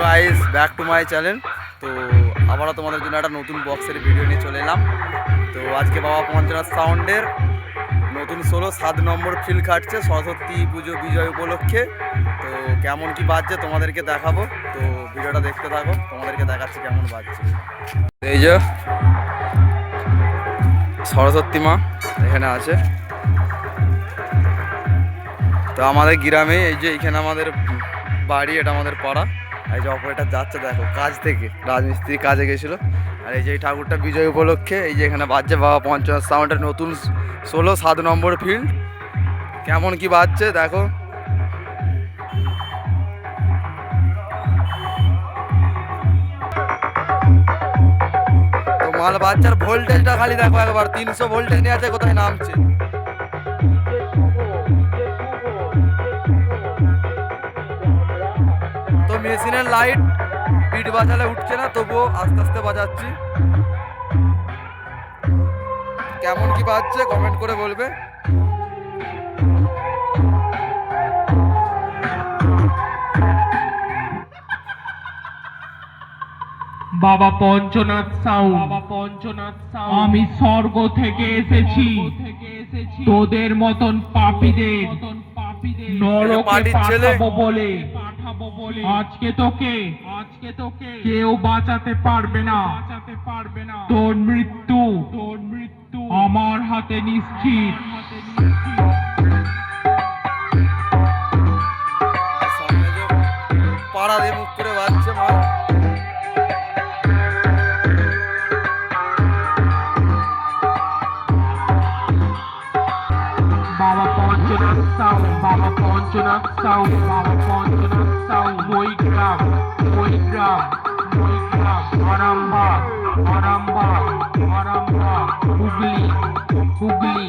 Guys back to my channel তো আবারও তোমাদের জন্য একটা নতুন বক্সের ভিডিও নিয়ে চলে এলাম। তো আজকে বাবা পঞ্চনাথ সাউন্ডের নতুন ষোলো সাত নম্বর ফিল কাটছে সরস্বতী পুজো বিজয় উপলক্ষে। তো কেমন কি বাজছে তোমাদেরকে দেখাবো। তো ভিডিওটা দেখতে থাকো, তোমাদেরকে দেখাচ্ছি কেমন বাজছে। এই যে সরস্বতী মা এখানে আছে। তো আমাদের গ্রামে এই যে এখানে আমাদের বাড়ি, এটা আমাদের পাড়া। এই যে অপারেটার যাচ্ছে দেখো, কাজ থেকে। রাজমিস্ত্রি কাজে গেছিল। আর এই যে ঠাকুরটা বিজয় উপলক্ষে, এই যে এখানে বাজছে বাবা পঞ্চাশ সাউন্ডের নতুন ষোলো, সাত নম্বর ফিল্ড কেমন কি বাজছে, দেখো। মাল বাচ্চার ভোল্টেজটা খালি দেখো একবার, তিনশো ভোল্টেজ নিয়ে আছে, কোথায় নামছে? মেশিনের লাইট বিট বাজালে উঠছে না তবুও আস্তে আস্তে বাজাচ্ছি। কেমন কি বাজছে কমেন্ট করে বলবে। বাবা পঞ্চনাথ সাউন্ড। বাবা পঞ্চনাথ সাউন্ড। আমি স্বর্গ থেকে এসেছি। তোদের মতন পাপীদের নরকে। পাঠাবো বলে। পাঠাবো বলে। আজকে তোকে আজকে তোকে কেউ বাঁচাতে পারবে না। বাঁচাতে পারবে না। তোর মৃত্যু তোর মৃত্যু আমার হাতে নিশ্চিত। সামনে পাড়া দিয়ে মুখ করে বাজছে মাল বাবা পঞ্চনাথ সাউন্ড বাবা পঞ্চনাথ সাউন্ড বাবা পঞ্চনাথ সাউন্ড মৈগ্রাম মৈগ্রাম মৈগ্রাম আরামবাগ আরামবাগ আরামবাগ হুগলি হুগলি